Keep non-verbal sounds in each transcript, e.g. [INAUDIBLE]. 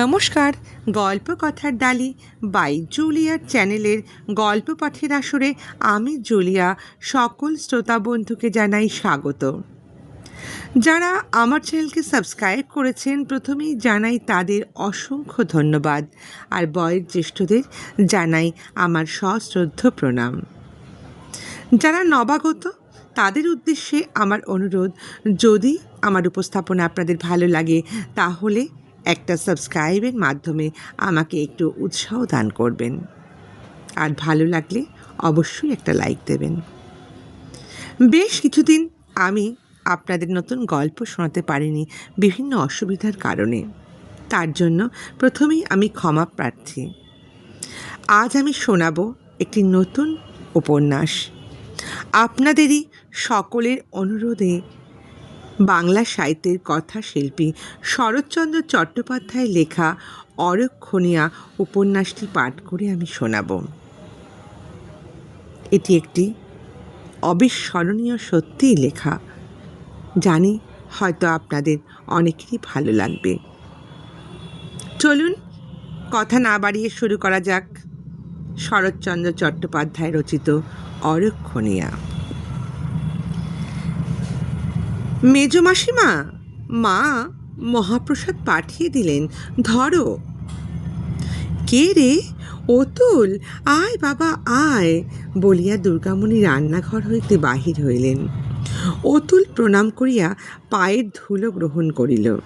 নমস্কার, গল্প কথার ডালি বাই জুলিয়ার চ্যানেলের গল্প পাঠের আসরে আমি জুলিয়া সকল শ্রোতা বন্ধুকে জানাই স্বাগত। যারা আমার চ্যানেলকে সাবস্ক্রাইব করেছেন, প্রথমেই জানাই তাদের অসংখ্য ধন্যবাদ আর বয়োজ্যেষ্ঠদের জানাই আমার সশ্রদ্ধ প্রণাম। যারা নবাগত, তাদের উদ্দেশ্যে আমার অনুরোধ, যদি আমার উপস্থাপনা আপনাদের ভালো লাগে, তাহলে একটা সাবস্ক্রাইবের মাধ্যমে আমাকে একটু উৎসাহ দান করবেন। আর ভালো লাগলে অবশ্যই একটা লাইক দেবেন। বেশ কিছুদিন আমি আপনাদের নতুন গল্প শোনাতে পারিনি বিভিন্ন অসুবিধার কারণে। তার জন্য প্রথমেই আমি ক্ষমা প্রার্থী। আজ আমি শোনাবো একটি নতুন উপন্যাস। আপনাদেরই সকলের অনুরোধে বাংলা সাহিত্যের কথা শিল্পী শরৎচন্দ্র চট্টোপাধ্যায়ের লেখা অরক্ষণীয়া উপন্যাসটি পাঠ করে আমি শোনাব। এটি একটি অবিস্মরণীয় সত্যিই লেখা। জানি হয়তো আপনাদের অনেকেরই ভালো লাগবে। চলুন, কথা না বাড়িয়ে শুরু করা যাক। শরৎচন্দ্র চট্টোপাধ্যায় রচিত অরক্ষণীয়া। মেজ মাসিমা, মা মহাপ্রসাদ পাঠিয়ে দিলেন, ধরো। কে রে? অতুল, আয় বাবা, আয়, বলিয়া দুর্গামণি রান্নাঘর হইতে বাহির হইলেন। অতুল প্রণাম করিয়া পায়ের ধুলো গ্রহণ করিল।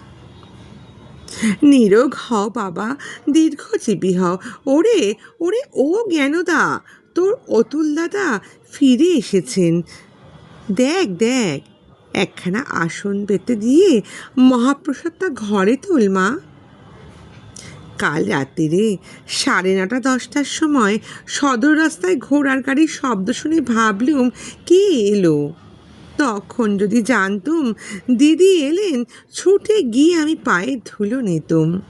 নিরোগ হও বাবা, দীর্ঘজীবী হও। ওরে ওরে ও জ্ঞানদা, তোর অতুল দাদা ফিরে এসেছেন। দেখ দেখ একখানা আসন পেতে দিয়ে মহাপ্রসাদটা ঘরে তোল, মা। কাল রাত্রিরে সাড়ে নটা, দশটার সময় সদর রাস্তায় ঘোড়ার গাড়ির শব্দ শুনে ভাবলুম, কে এলো? তখন যদি জানতুম, দিদি এলেন, ছুটে গিয়ে আমি পায়ে ধুলো নিতুম।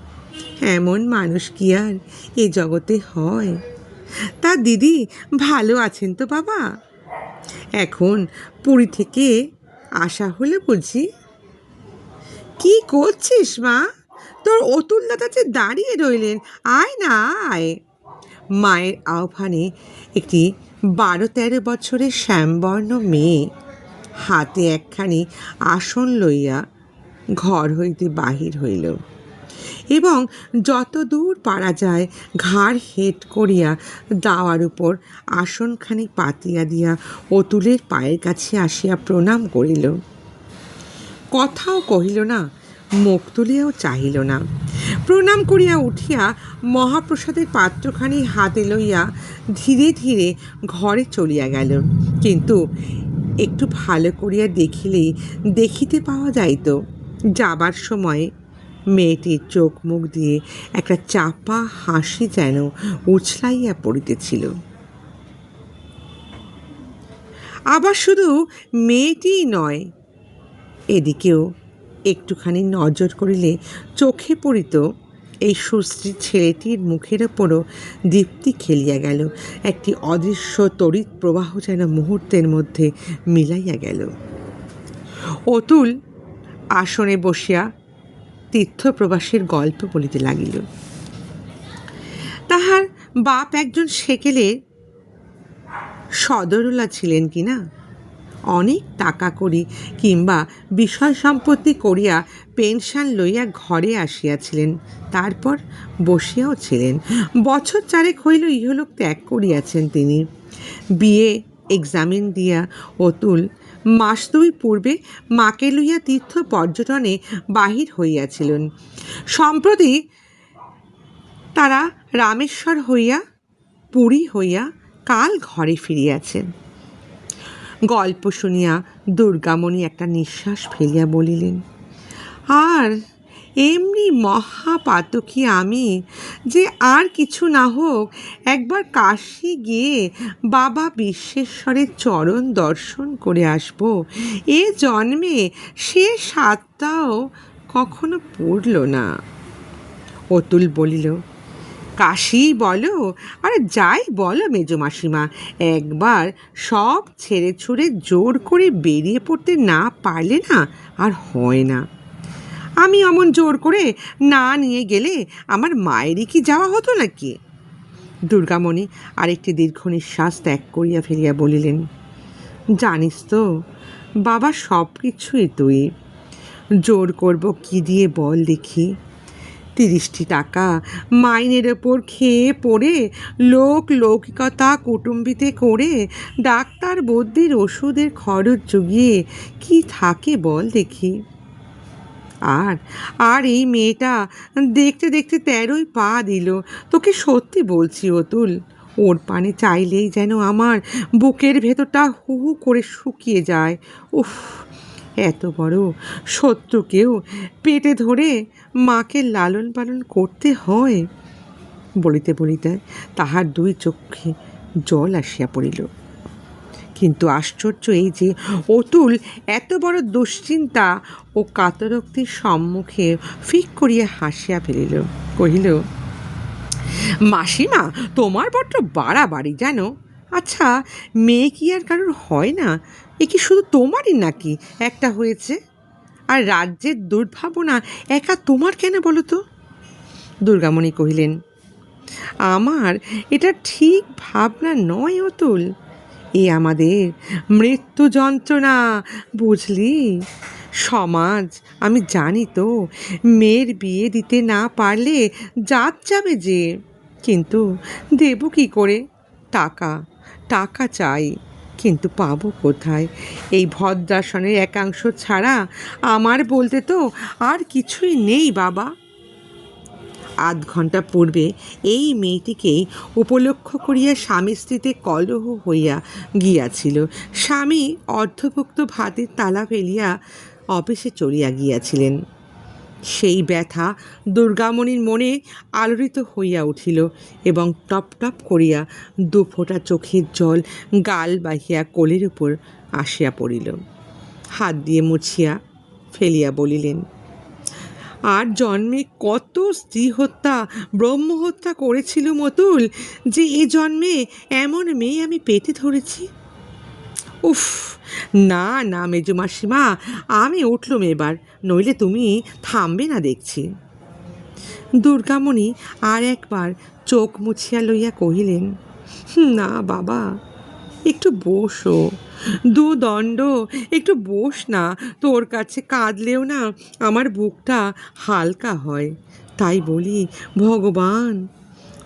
এমন মানুষ কি আর এ জগতে হয়? তা দিদি, ভালো আছেন তো বাবা? এখন পুরী থেকে আসা হলে বুঝি। কি করছিস, মা? তোর অতুল দাদা যে দাঁড়িয়ে রইলেন, আয় না, আয়। মায়ের আহ্বানে একটি বারো তেরো বছরের শ্যামবর্ণ মেয়ে হাতে একখানি আসন লইয়া ঘর হইতে বাহির হইল। এবং যত দূর পারা যায় ঘাড় হেট করিয়া দাওয়ার উপর আসনখানি পাতিয়া দিয়া অতুলের পায়ের কাছে আসিয়া প্রণাম করিল। কথাও কহিল না, মুখ তুলিয়াও চাহিল না। প্রণাম করিয়া উঠিয়া মহাপ্রসাদের পাত্রখানি হাতে লইয়া ধীরে ধীরে ঘরে চলিয়া গেল। কিন্তু একটু ভালো করিয়া দেখিলেই দেখিতে পাওয়া যাইত, যাবার সময় মেয়েটির চোখ মুখ দিয়ে একটা চাপা হাসি যেন উছলাইয়া পড়িতেছিল। আবার শুধু মেয়েটিই নয়, এদিকেও একটুখানি নজর করিলে চোখে পড়িত এই সুশ্রী ছেলেটির মুখের ওপরও দীপ্তি খেলিয়া গেল। একটি অদৃশ্য তড়িৎ প্রবাহ যেন মুহূর্তের মধ্যে মিলাইয়া গেল। অতুল আসনে বসিয়া তীর্থপ্রবাসের গল্প বলিতে লাগিল। তাহার বাপ একজন সেকেলে সদরলা ছিলেন কি না? অনেক টাকা করি কিংবা বিষয় সম্পত্তি করিয়া পেনশন লইয়া ঘরে আসিয়াছিলেন, তারপর বসিয়াও ছিলেন। বছর চারেক হইল, ইহলোক ত্যাগ করিয়াছেন তিনি। বিয়ে এক্সামিন দিয়া অতুল মাস দুই পূর্বে মাকে লইয়া তীর্থ পর্যটনে বাহির হইয়াছিলেন। সম্প্রতি তারা রামেশ্বর হইয়া, পুরী হইয়া কাল ঘরে ফিরিয়াছেন। গল্প শুনিয়া দুর্গামণি একটা নিঃশ্বাস ফেলিয়া বলিলেন, আর এমনি মহাপাতকী আমি যে আর কিছু না হোক একবার কাশি গিয়ে বাবা বিশ্বেশ্বরের চরণ দর্শন করে আসব। এ জন্মে সে স্বাদটাও কখনো পড়ল না। অতুল বলিল, কাশি বলো, আর যাই বলো মেজো মাসিমা, একবার সব ছেড়ে ছুড়ে জোর করে বেরিয়ে পড়তে না পারলে না আর হয় না। আমি অমন জোর করে না নিয়ে গেলে আমার মায়েরই কি যাওয়া হতো নাকি? দুর্গামণি আরেকটি দীর্ঘ নিঃশ্বাস ত্যাগ করিয়া ফেলিয়া বলিলেন, জানিস তো, বাবা সব কিছুই তুই। জোর করব কি দিয়ে বল দেখি। তিরিশটি টাকা মাইনের ওপর খেয়ে পড়ে লোক লৌকিকতা কুটুম্বিতে করে ডাক্তার বদ্যির ওষুধের খরচ জুগিয়ে কি থাকে বল দেখি। আর আর এই মেয়েটা দেখতে দেখতে তেরোই পা দিল। তোকে সত্যি বলছি অতুল, ওর পানে চাইলেই যেন আমার বুকের ভেতরটা হু হু করে শুকিয়ে যায়। উফ, এত বড় শত্রুকেও পেটে ধরে মাকে লালন পালন করতে হয়। বলিতে বলিতে তাহার দুই চক্ষে জল আসিয়া পড়িল। কিন্তু আশ্চর্য এই যে অতুল এত বড় দুশ্চিন্তা ও কাতরক্তির সম্মুখে ফিক করিয়া হাসিয়া ফেলিল, কহিল, মাসিমা, তোমার বড্ড বাড়াবাড়ি, জানো? আচ্ছা মেয়ে কি আর কারোর হয় না? এ কি শুধু তোমারই নাকি একটা হয়েছে? আর রাজ্যের দুর্ভাবনা একা তোমার কেন বলো তো? দুর্গামণি কহিলেন, আমার এটা ঠিক ভাবনা নয় অতুল। এ আমাদের মৃত্যু যন্ত্রণা, বুঝলি? সমাজ, আমি জানি তো, মেয়ের বিয়ে দিতে না পারলে জাত যাবে যে। কিন্তু দেব কি করে? টাকা টাকা চাই, কিন্তু পাবো কোথায়? এই ভদ্রাসনের একাংশ ছাড়া আমার বলতে তো আর কিছুই নেই, বাবা। আধ ঘণ্টা পূর্বে এই মেয়েটিকেই উপলক্ষ করিয়া স্বামী স্ত্রীতে কলহ হইয়া গিয়াছিল। স্বামী অর্ধভুক্ত ভাতের তালা ফেলিয়া অফিসে চলিয়া গিয়াছিলেন। সেই ব্যথা দুর্গামণির মনে আলোড়িত হইয়া উঠিল এবং টপ টপ করিয়া দুফোঁটা চোখের জল গাল বাহিয়া কোলের উপর আসিয়া পড়িল। হাত দিয়ে মুছিয়া ফেলিয়া বলিলেন আর জন্মে কত স্ত্রী হত্যা, ব্রহ্ম হত্যা করেছিল মতুল, যে এ জন্মে এমন মেয়ে আমি পেতে ধরেছি? উফ, না না, মেজো মাসিমা, আমি উঠলুম এবার, নইলে তুমি থামবে না দেখছি। দুর্গামণি আর একবার চোখ মুছিয়া লইয়া কহিলেন, না, বাবা একটু বসো। দু দণ্ড, একটু বস না। তোর কাছে কাঁদলেও না আমার বুকটা হালকা হয়। তাই বলি, ভগবান,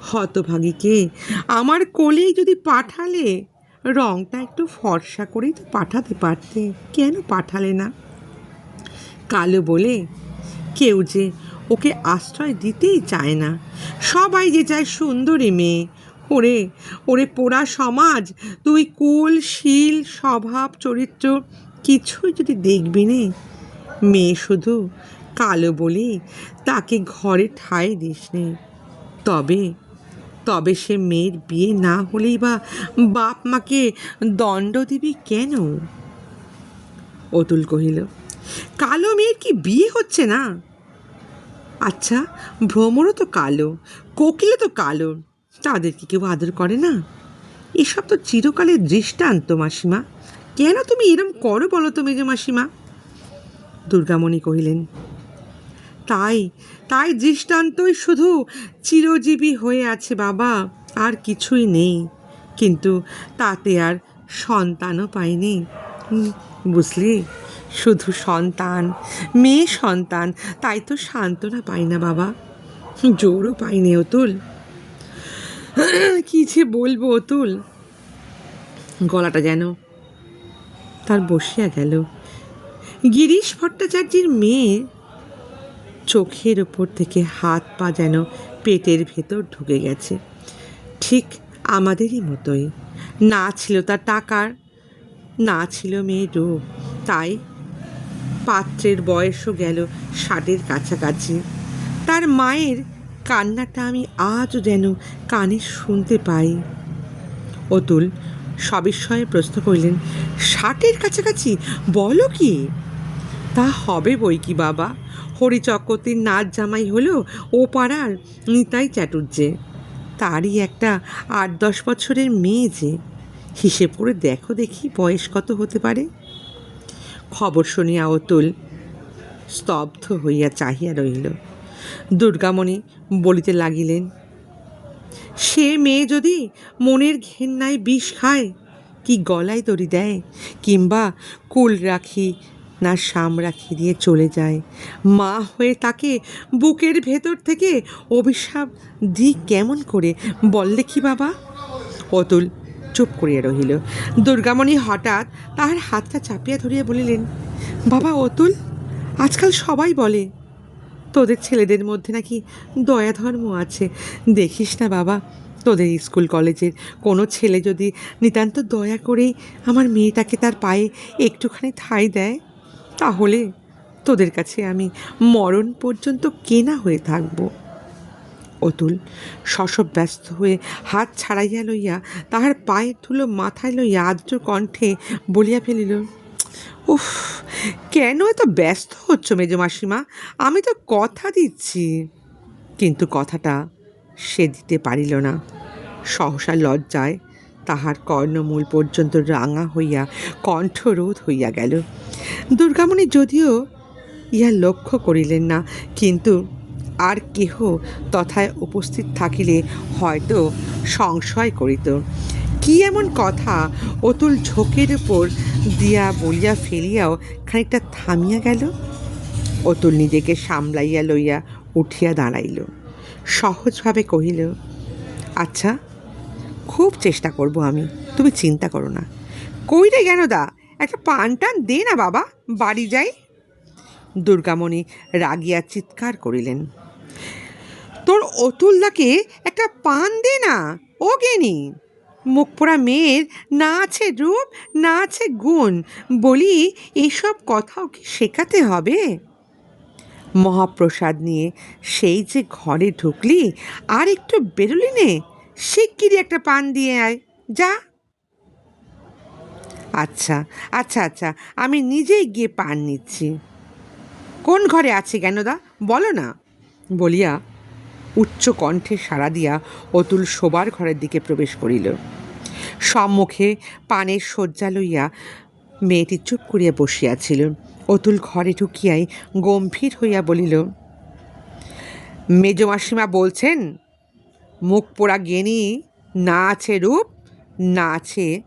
হতভাগীকে আমার কোলেই যদি পাঠালে, রংটা একটু ফর্সা করেই তো পাঠাতে পারতে। কেন পাঠালে না? কালো বলে, কেউ যে ওকে আশ্রয় দিতেই চায় না। সবাই যে চায় সুন্দরী মেয়ে। ওরে ওরে পোড়া সমাজ, তুই কুল, শীল, স্বভাব, চরিত্র কিছুই যদি দেখবি নে, মেয়ে শুধু কালো বলে তাকে ঘরে ঠাঁই দিস নে। তবে তবে সে মেয়ের বিয়ে না হলেই বা বাপ মাকে দণ্ড দিবি কেন? অতুল কহিল, কালো মেয়ের কি বিয়ে হচ্ছে না? আচ্ছা ভ্রমরও তো কালো, কোকিলও তো কালো। তাদের কি কেউ আদর করে না? এসব তো চিরকালের দৃষ্টান্ত, মাসিমা। কেন তুমি এরম করো বলো তো মেজো মাসিমা? দুর্গামণি কহিলেন, তাই তাই দৃষ্টান্তই শুধু চিরজীবী হয়ে আছে বাবা, আর কিছুই নেই। কিন্তু তাতে আর সন্তানও পাইনি। বুঝলি? শুধু সন্তান, মেয়ে সন্তান, তাই তো সান্ত্বনা পাই না বাবা। জোরও পাইনি অতুল। [CLEARS THROAT] কি যে বলব অতুল? গলাটা যেন তার বসিয়া গেল। গিরিশ ভট্টাচার্যের মেয়ে চোখের ওপর থেকে হাত পা যেন পেটের ভেতর ঢুকে গেছে। ঠিক আমাদেরই মতোই। না ছিল তার টাকার, না ছিল মেয়ের রূপ। তাই পাত্রের বয়সও গেল ষাটের কাছাকাছি। তার মায়ের কান্নাটা আমি আজও যেন কানে শুনতে পাই। অতুল সবিস্ময়ে প্রশ্ন করলেন, ষাটের কাছাকাছি, বলো কি? তা হবে বই কি, বাবা? হরিচক্রবর্তীর নাচ জামাই হলো ও পাড়ার নিতাই চাটুর্যে তারই একটা আট দশ বছরের মেয়ে যে। হিসেব করে দেখো দেখি বয়স কত হতে পারে? খবর শুনিয়া অতুল স্তব্ধ হইয়া চাহিয়া রহিল। দুর্গামণি বলিতে লাগিলেন, সে মেয়ে যদি মনের ঘেন্নায় বিষ খায়, কি গলায় দড়ি দেয়, কিংবা কুল রাখি না শাম রাখি দিয়ে চলে যায়? মা হয়ে তাকে বুকের ভেতর থেকে অভিশাপ দি কেমন করে? বললে কি বাবা? অতুল চুপ করিয়া রহিল। দুর্গামণি হঠাৎ তাহার হাতটা চাপিয়া ধরিয়া বলিলেন, বাবা অতুল, আজকাল সবাই বলে তোদের ছেলেদের মধ্যে নাকি দয়া ধর্ম আছে। দেখিস না বাবা, তোদের স্কুল, কলেজের কোনো ছেলে যদি নিতান্ত দয়া করেই আমার মেয়েটাকে তার পায়ে একটুখানি ঠাঁই দেয়, তাহলে তোদের কাছে আমি মরণ পর্যন্ত কেনা হয়ে থাকব। অতুল শশব ব্যস্ত হয়ে হাত ছাড়াইয়া লইয়া তাহার পায়ের ধুলো মাথায় লইয়া আদ্র কণ্ঠে বলিয়া ফেলিল উফ, কেন এত ব্যস্ত হচ্ছ মেজো মাসিমা? আমি তো কথা দিচ্ছি। কিন্তু কথাটা সে দিতে পারিল না। সহসা লজ্জায় তাহার কর্ণমূল পর্যন্ত রাঙা হইয়া, কণ্ঠরোধ হইয়া গেল। দুর্গামণি যদিও ইহা লক্ষ্য করিলেন না, কিন্তু আর কেহ তথায় উপস্থিত থাকিলে হয়তো সংশয় করিত। কি এমন কথা? অতুল ঝোঁকের উপর দিয়া বলিয়া ফেলিয়াও খানিকটা থামিয়া গেল। অতুল নিজেকে সামলাইয়া লইয়া উঠিয়া দাঁড়াইল। সহজভাবে কহিল আচ্ছা খুব চেষ্টা করব আমি, তুমি চিন্তা করো না। কই রে দা একটা পান টান দে না বাবা, বাড়ি যাই। দুর্গামণি রাগিয়া চিৎকার করিলেন, তোর অতুলদাকে একটা পান দে না, ও গেনি মুখ পোড়া মেয়ের না আছে রূপ না আছে গুণ। বলি এইসব কথাও কি শেখাতে হবে? মহাপ্রসাদ নিয়ে সেই যে ঘরে ঢুকলি, আর একটু বেরোলি নে। শিগগিরই একটা পান দিয়ে আয়। যা। আচ্ছা আচ্ছা আচ্ছা আমি নিজেই গিয়ে পান নিচ্ছি। কোন ঘরে আছে কেন দা বলো না। বলিয়া উচ্চ কণ্ঠে সাড়া দিয়া অতুল শোবার ঘরের দিকে প্রবেশ করিল। সম্মুখে পানের শয্যা লইয়া মেয়েটি চুপ করিয়া বসিয়াছিল। অতুল ঘরে ঢুকিয়াই গম্ভীর হইয়া বলিল, মেজ মাসিমা বলছেন, মুখ পোড়া জ্ঞানী না আছে রূপ, না আছে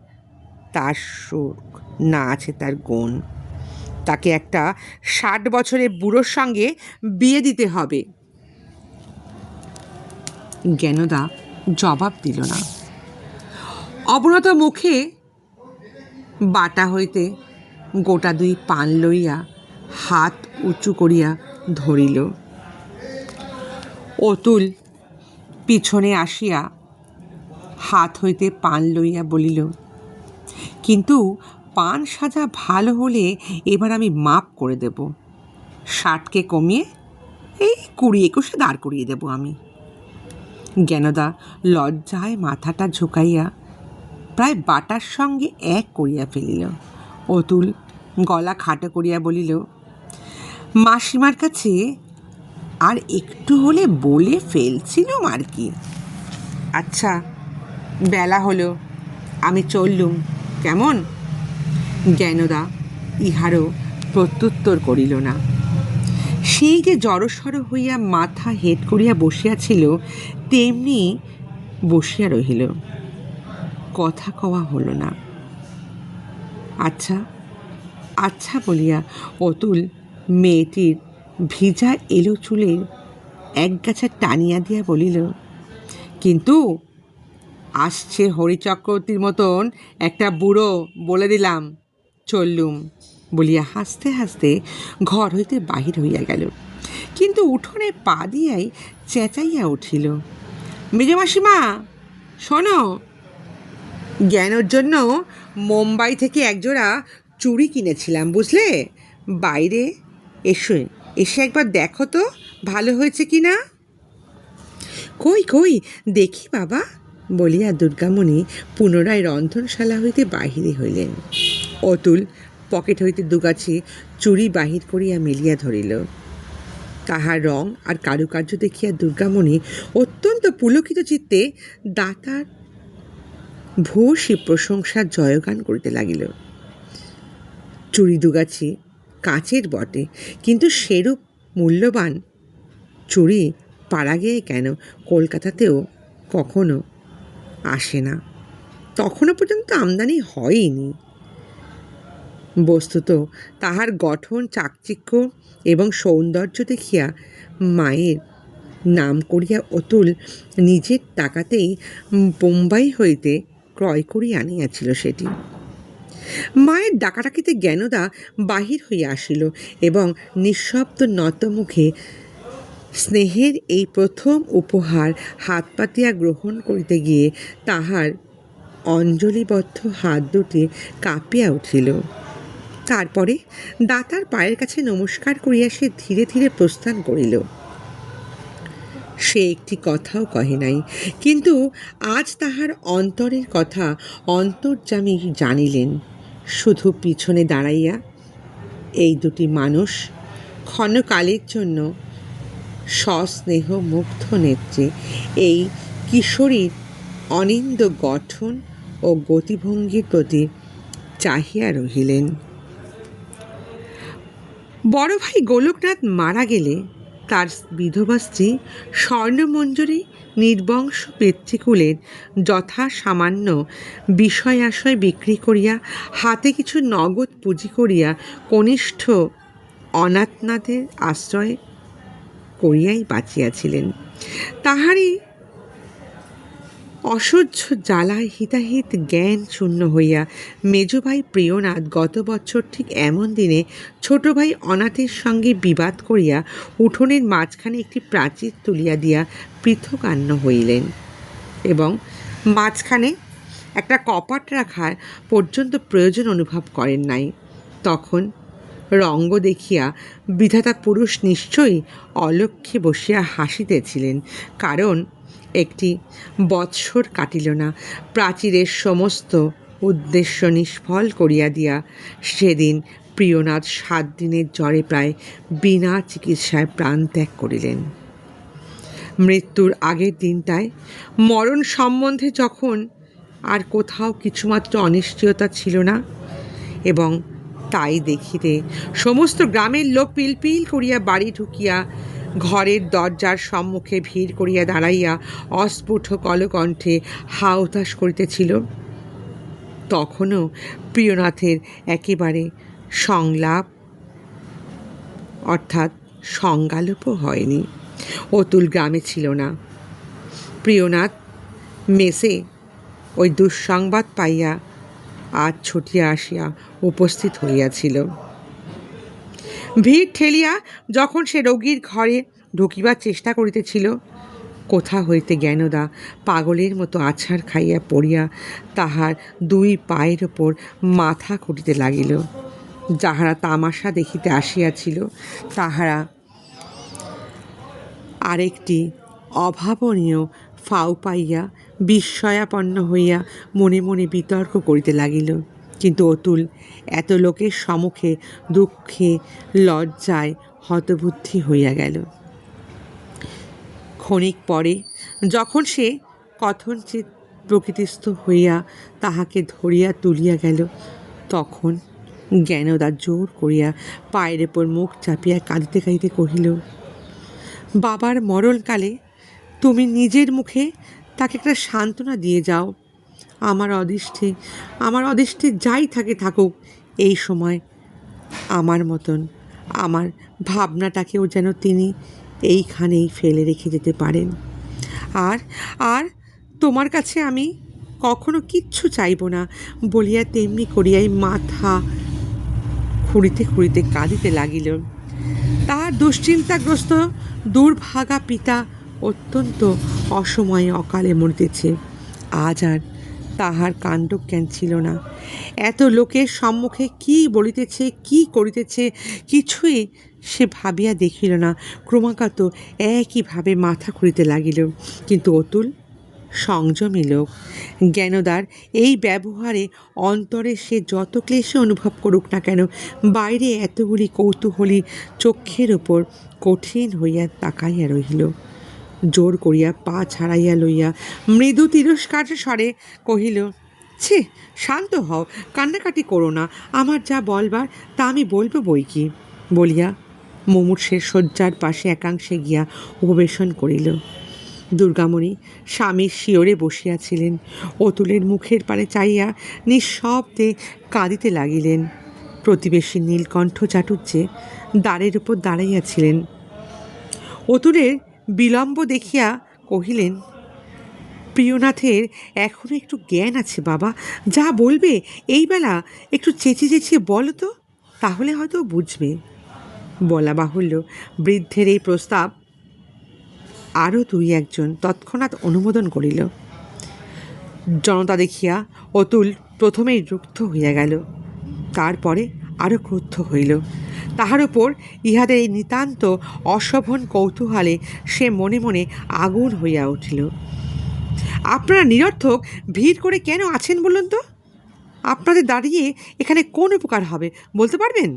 তার সুখ না আছে তার গুণ। তাকে একটা ষাট বছরের বুড়োর সঙ্গে বিয়ে দিতে হবে জ্ঞানদা জবাব দিল না। অবনত মুখে বাটা হইতে গোটা দুই পান লইয়া হাত উঁচু করিয়া ধরিল। অতুল পিছনে আসিয়া হাত হইতে পান লইয়া বলিল, কিন্তু পান সাজা ভালো হলে এবার আমি মাপ করে দেব। ষাটকে কমিয়ে এই কুড়ি একুশে দাঁড় করিয়ে দেব আমি। জ্ঞানদা লজ্জায় মাথাটা ঝুঁকাইয়া প্রায় বাটার সঙ্গে এক করিয়া ফেলিল। অতুল গলা খাটো করিয়া বলিল, মাসিমার কাছে আর একটু হলে বলে ফেলছিলুম আর কি আচ্ছা বেলা হলো, আমি চললুম, কেমন? জ্ঞানদা ইহারও প্রত্যুত্তর করিল না। সেই যে জড়সড় হইয়া মাথা হেট করিয়া বসিয়াছিল, তেমনি বসিয়া রহিল। কথা কওয়া হলো না। আচ্ছা আচ্ছা বলিয়া অতুল মেয়েটির ভিজা এলো চুলের একগাছা টানিয়া দিয়া বলিল, কিন্তু আসছে হরিচক্রবর্তীর মতন একটা বুড়ো বলে দিলাম, চললুম বলিয়া হাসতে হাসতে ঘর হইতে বাহির হইয়া গেল। কিন্তু উঠোনে পা দিয়াই চেঁচাইয়া উঠিল, মেজে মাসিমা, শোনো জ্ঞানের জন্য মুম্বাই থেকে একজোড়া চুড়ি কিনেছিলাম, বুঝলে? বাইরে এসো, এসে একবার দেখো তো, ভালো হয়েছে কি না? কই কই, দেখি বাবা, বলিয়া দুর্গামণি পুনরায় রন্ধনশালা হইতে বাহিরে হইলেন। অতুল পকেট হইতে দুগাছি চুড়ি বাহির করিয়া মেলিয়া ধরিল। তাহার রং আর কারুকার্য দেখিয়া দুর্গামণি অত্যন্ত পুলকিত চিত্তে দাতার ভূয়সী প্রশংসার জয়গান করিতে লাগিল। চুরি দুগাছি কাচের বটে, কিন্তু সেরূপ মূল্যবান চুরি পাড়া গিয়ে কেন? কলকাতাতেও কখনো আসে না। তখনও পর্যন্ত আমদানি হয়নি বস্তুত তাহার গঠন, চাকচিক্য এবং সৌন্দর্য দেখিয়া মায়ের নাম করিয়া অতুল নিজের টাকাতেই বোম্বাই হইতে ক্রয় করিয়া আনিয়াছিল সেটি। মায়ের ডাকাডাকিতে জ্ঞানদা বাহির হইয়া আসিল এবং নিঃশব্দ নত মুখে স্নেহের এই প্রথম উপহার হাত পাতিয়া গ্রহণ করিতে গিয়ে তাহার অঞ্জলিবদ্ধ হাত দুটি কাঁপিয়া উঠিল। তারপরে দাতার পায়ের কাছে নমস্কার করিয়া সে ধীরে ধীরে প্রস্থান করিল। সে একটি কথাও কহে নাই। কিন্তু আজ তাহার অন্তরের কথা অন্তর্যামী জানিলেন। শুধু পিছনে দাঁড়াইয়া এই দুটি মানুষ ক্ষণকালের জন্য সস্নেহ মুগ্ধ নেত্রে এই কিশোরীর অনিন্দ গঠন ও গতিভঙ্গির প্রতি চাহিয়া রহিলেন। বড় ভাই গোলকনাথ মারা গেলে তার বিধবা স্ত্রী স্বর্ণমঞ্জুরি নির্বংশ পিতৃকুলের যথা সামান্য বিষয় আশয় বিক্রি করিয়া হাতে কিছু নগদ পুঁজি করিয়া কনিষ্ঠ অনাথনাথের আশ্রয় করিয়াই বাঁচিয়াছিলেন। তাহারই অসহ্য জ্বালায় হিতাহিত জ্ঞান শূন্য হইয়া মেজ ভাই প্রিয়নাথ গত বছর ঠিক এমন দিনে ছোট ভাই অনাথের সঙ্গে বিবাদ করিয়া উঠোনের মাঝখানে একটি প্রাচীর তুলিয়া দিয়া পৃথকান্ন হইলেন এবং মাঝখানে একটা কপাট রাখার পর্যন্ত প্রয়োজন অনুভব করেন নাই। তখন রঙ্গ দেখিয়া বিধাতা পুরুষ নিশ্চয়ই অলক্ষ্যে বসিয়া হাসিতেছিলেন, কারণ একটি বৎসর কাটিল না। প্রাচীরের সমস্ত উদ্দেশ্য নিষ্ফল করিয়া দিয়া সেদিন প্রিয়নাথ সাত দিনের জ্বরে প্রায় বিনা চিকিৎসায় প্রাণ ত্যাগ করিলেন। মৃত্যুর আগের দিনটায় মরণ সম্বন্ধে যখন আর কোথাও কিছুমাত্র অনিশ্চয়তা ছিল না এবং তাই দেখিতে সমস্ত গ্রামের লোক পিলপিল করিয়া বাড়ি ঢুকিয়া ঘরের দরজার সম্মুখে ভিড় করিয়া দাঁড়াইয়া অস্ফুট কলকণ্ঠে হাউতাস করিতেছিল। তখনও প্রিয়নাথের একেবারে সংলাপ, অর্থাৎ সংজ্ঞালোপও হয়নি। অতুল গ্রামে ছিল না। প্রিয়নাথ মেসে ওই দুঃসংবাদ পাইয়া আজ ছুটিয়া আসিয়া উপস্থিত হইয়াছিল। ভিড় ঠেলিয়া যখন সে রোগীর ঘরে ঢুকিবার চেষ্টা করিতেছিল, কোথা হইতে জ্ঞানদা পাগলের মতো আছাড় খাইয়া পড়িয়া তাহার দুই পায়ের ওপর মাথা খুঁটিতে লাগিল। যাহারা তামাশা দেখিতে আসিয়াছিল, তাহারা আরেকটি অভাবনীয় ফাউ পাইয়া বিস্ময়াপন্ন হইয়া মনে মনে বিতর্ক করিতে লাগিল। কিন্তু অতুল এত লোকের সম্মুখে দুঃখে লজ্জায় হতবুদ্ধি হইয়া গেল। ক্ষণিক পরে যখন সে কথনচিত প্রকৃতিস্থ হইয়া তাহাকে ধরিয়া তুলিয়া গেল, তখন জ্ঞানদা জোর করিয়া পায়ের ওপর মুখ চাপিয়া কাঁদিতে কাঁদিতে কহিল, বাবার মরণকালে তুমি নিজের মুখে তাকে একটা সান্ত্বনা দিয়ে যাও আমার অদৃষ্টে আমার অদৃষ্টে যাই থাকে থাকুক, এই সময় আমার মতন, আমার ভাবনাটাকেও যেন তিনি এইখানেই ফেলে রেখে যেতে পারেন। আর আর তোমার কাছে আমি কখনো কিচ্ছু চাইব না, বলিয়া তেমনি করিয়াই মাথা খুঁড়িতে খুঁড়িতে কাঁদিতে লাগিল। তাহার দুশ্চিন্তাগ্রস্ত, দুর্ভাগা পিতা অত্যন্ত অসময়ে অকালে মরিতেছে। আজ আর তাহার কাণ্ডজ্ঞান ছিল না। এত লোকের সম্মুখে কি বলিতেছে, কি করিতেছে, কিছুই সে ভাবিয়া দেখিল না। ক্রমাগত একইভাবে মাথা খুঁড়িতে লাগিল। কিন্তু অতুল সংযমী লোক, জ্ঞানদার, এই ব্যবহারে অন্তরে সে যত ক্লেশে অনুভব করুক না কেন, বাইরে এতগুলি কৌতূহলী চক্ষের ওপর কঠিন হইয়া তাকাইয়া রহিল। জোর করিয়া পা ছাড়াইয়া লইয়া মৃদু তিরস্কার স্বরে কহিল, ছি, শান্ত হও, কান্নাকাটি করো না, আমার যা বলবার তা আমি বলব বই কি? বলিয়া মুমূর্ষের শয্যার পাশে একাংশে গিয়া উপবেশন করিল। দুর্গামণি স্বামীর শিওরে বসিয়াছিলেন, অতুলের মুখের পানে চাইয়া নিঃশব্দে কাঁদিতে লাগিলেন। প্রতিবেশী নীলকণ্ঠ চাটুর্যে দ্বারের উপর দাঁড়াইয়াছিলেন। অতুলের বিলম্ব দেখিয়া কহিলেন, প্রিয়নাথের এখনও একটু জ্ঞান আছে বাবা। যা বলবে, এই বেলা একটু চেঁচিয়ে চেঁচিয়ে বলো তো, তাহলে হয়তো বুঝবে। বলা বাহুল্য। বৃদ্ধের এই প্রস্তাব আরও দুই একজন তৎক্ষণাৎ অনুমোদন করিল। জনতা দেখিয়া অতুল প্রথমেই রুগ্ধ হইয়া গেল। তারপরে আরও ক্রুদ্ধ হইল। তাহার উপর ইহাদের এই নিতান্ত অশোভন কৌতূহলে সে মনে মনে আগুন হইয়া উঠিল। আপনারা নিরর্থক ভিড় করে কেন আছেন বলুন তো? আপনাদের দাঁড়িয়ে এখানে কোন উপকার হবে, বলতে পারবেন?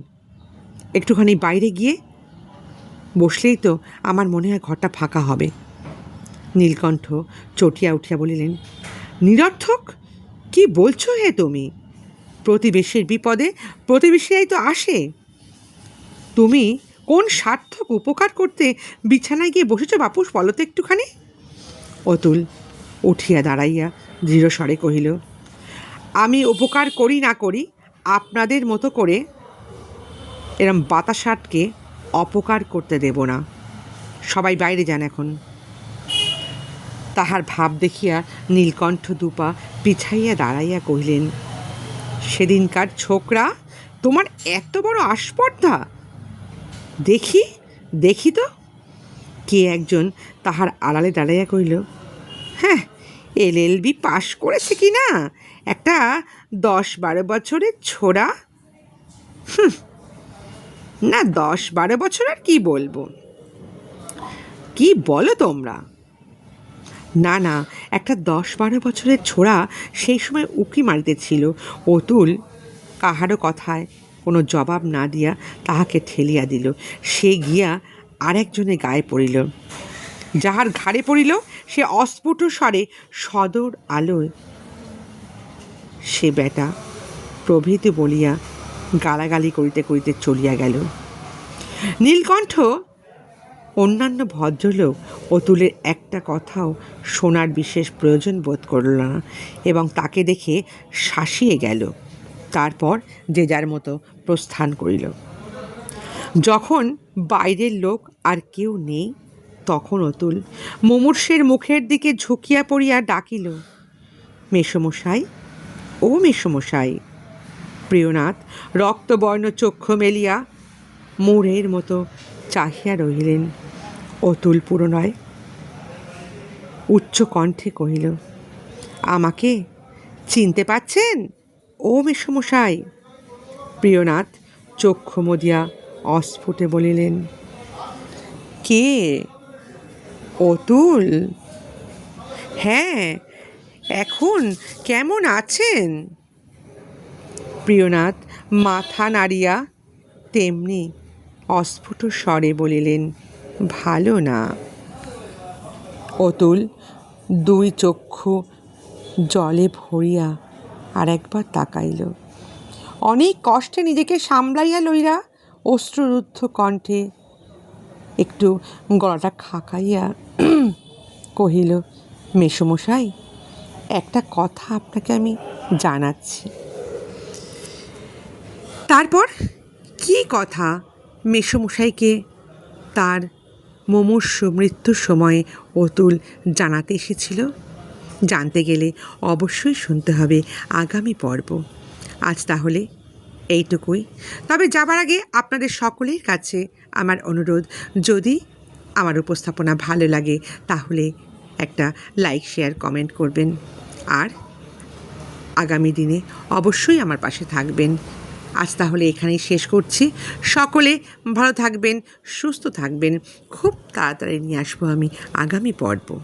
একটুখানি বাইরে গিয়ে? বসলেই তো আমার মনে হয় ঘরটা ফাঁকা হবে। নীলকণ্ঠ চটিয়া উঠিয়া বলিলেন, নিরর্থক? কি বলছো হে তুমি? প্রতিবেশীর বিপদে প্রতিবেশীরাই তো আসে। তুমি কোন সার্থক উপকার করতে বিছানায় গিয়ে বসেছ বাপুস বলো তো একটুখানি। অতুল উঠিয়া দাঁড়াইয়া দৃঢ় স্বরে কহিল, আমি উপকার করি না করি, আপনাদের মতো করে এরম বাতাসাটকে অপকার করতে দেব না। সবাই বাইরে যান এখন। তাহার ভাব দেখিয়া নীলকণ্ঠ দুপা পিছাইয়া দাঁড়াইয়া কহিলেন, সেদিনকার ছোকরা, তোমার এত বড় আস্পর্ধা! দেখি দেখি তো। কে একজন তাহার আড়ালে দাঁড়াইয়া কইল হ্যাঁ এল এল বি পাশ করেছে কি না? একটা দশ বারো বছরের ছোড়া? না, দশ বারো বছর আর কি বলব? কি বলো তোমরা? না না, একটা দশ বারো বছরের ছোড়া সেই সময় উকি মারিতেছিল। অতুল কাহারও কথায় কোনো জবাব না দিয়া তাহাকে ঠেলিয়া দিল। সে গিয়া আরেকজনের গায়ে পড়িল। যাহার ঘাড়ে পড়িল, সে অস্ফুট স্বরে সদর আলোয়, সে বেটা, প্রভৃতি বলিয়া গালাগালি করিতে করিতে চলিয়া গেল। নীলকণ্ঠ অন্যান্য ভদ্রলোক অতুলের একটা কথাও শোনার বিশেষ প্রয়োজন বোধ করল না এবং তাকে দেখে শাসিয়ে গেল। তারপর যে যার মতো প্রস্থান করিল। যখন বাইরের লোক আর কেউ নেই, তখন অতুল মুমূর্ষের মুখের দিকে ঝুঁকিয়া পড়িয়া ডাকিল মেসমশাই ও মেসমশাই প্রিয়নাথ, রক্তবর্ণ চক্ষু মেলিয়া মোড়ের মতো চাহিয়া রহিলেন। অতুল পুরনয় উচ্চ কণ্ঠে কহিল, আমাকে চিনতে পাচ্ছেন? ও মেসমশাই। প্রিয়নাথ চক্ষু মদিয়া অস্ফুটে বলিলেন, কে? অতুল? হ্যাঁ এখন কেমন আছেন? প্রিয়নাথ মাথা নাড়িয়া তেমনি অস্ফুট স্বরে বলিলেন, ভালো না। অতুল দুই চক্ষু জলে ভরিয়া আর একবার তাকাইল। অনেক কষ্টে নিজেকে সামলাইয়া লইরা অশ্রুরুদ্ধ কণ্ঠে একটু গলাটা খাকাইয়া [CLEARS THROAT] কহিল, মেসমশাই, একটা কথা আপনাকে আমি জানাচ্ছি। তারপর, কি কথা? মেসমশাইকে তার মুমূর্ষ মৃত্যুর সময়ে অতুল জানাতে এসেছিল। জানতে গেলে অবশ্যই শুনতে হবে আগামী পর্ব। আজ তাহলে এইটুকুই। তবে যাবার আগে আপনাদের সকলের কাছে আমার অনুরোধ, যদি আমার উপস্থাপনা ভালো লাগে, তাহলে একটা লাইক, শেয়ার, কমেন্ট করবেন। আর আগামী দিনে অবশ্যই আমার পাশে থাকবেন। আজ তাহলে এখানেই শেষ করছি। সকলে ভালো থাকবেন, সুস্থ থাকবেন। খুব তাড়াতাড়ি নিয়ে আসব আমি আগামী পর্ব।